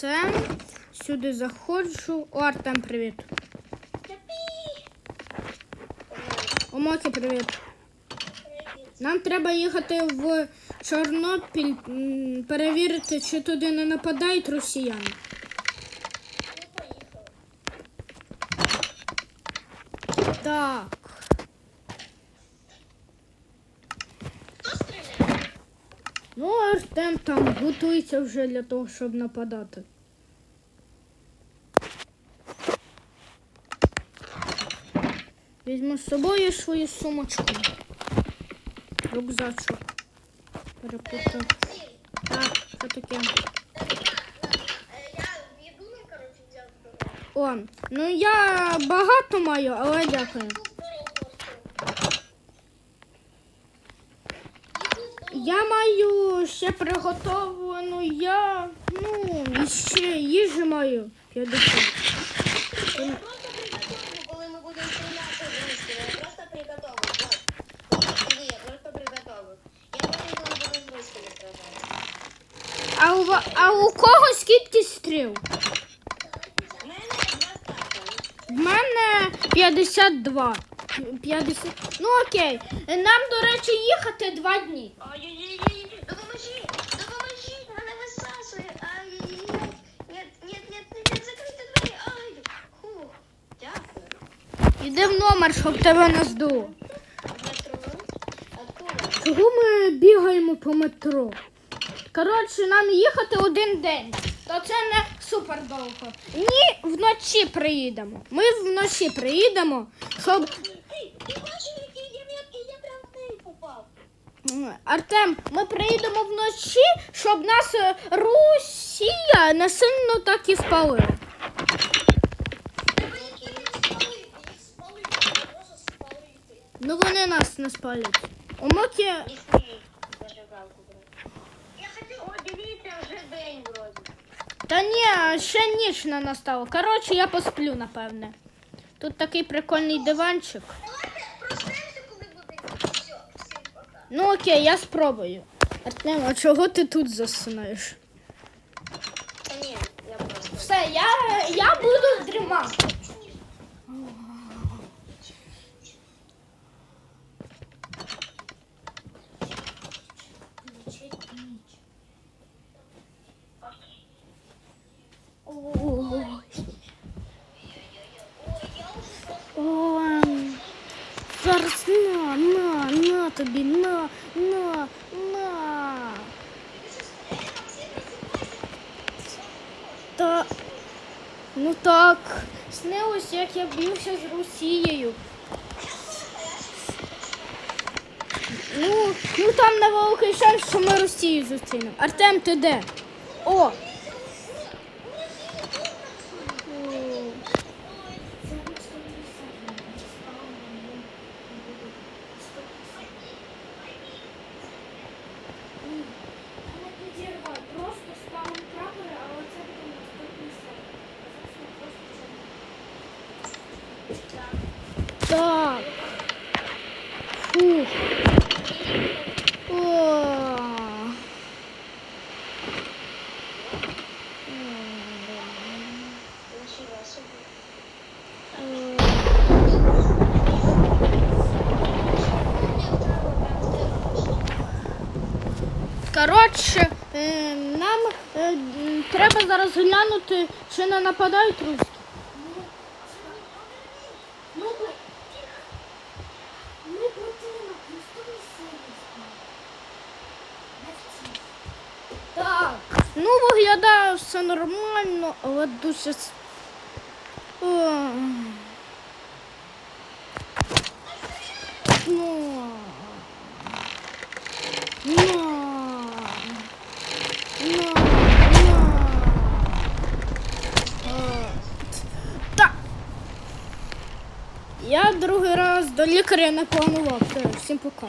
Все. Сюди заходжу. О, Артем, привіт. О, Мокі, привіт. Нам треба їхати в Чорнопіль, перевірити, чи туди не нападають росіяни. Так. Артем там готується вже для того, щоб нападати. Візьму з собою свою сумочку. Рюкзачок. Перепутав. Так, що таке? О, ну я багато маю, але дякую. Я маю ще приготовану, я, ну, і ще їжі маю Я сражати. А у, ва- а у кого скільки стріл? В мене 52. 50. Ну окей. Нам, до речі, їхати два дні. Ай-яй-яй, допоможи, допоможи, мене висасує. Нет, нет, нет, нет, закрийте двері. Ай. Фух, дякую. Іди в номер, щоб тебе не здуло. Чого ми бігаємо по метро? Коротше, нам їхати один день. То це не супер довго. Ні, вночі приїдемо. Ми вночі приїдемо, щоб. Ти бачив, Артем, ми приїдемо вночі, щоб нас е, Росія не сильно так і спалила. Ну вони нас не спалять. У Мокі о, дивіться, вже день вроді. Та ні, ще ніч не настала. Коротше, я посплю, напевне. Тут такий прикольний диванчик. Давайте прощаємося, коли буде. Все, всім пока. Ну окей, я спробую. Артем, а чого ти тут засинаєш? Ні, я просто. Все, я, я буду дрімати. Ой. Ой. Зараз тобі, на, на, на. Та, ну так, снилось, як я б'юся з Росією. Ну, ну там на великий шанс, що ми Росію зустрінемо. Артем, ти де? О! Просто ставимо прапори, але це буде наступний Так. Фух. О. Коротше, е, нам е, треба зараз глянути, чи не нападають русські. Так. Ну, виглядає все нормально, але дуже. Ну. Ну. Ну. Ну. Так. Я другий раз до лікаря не планував. Всім пока.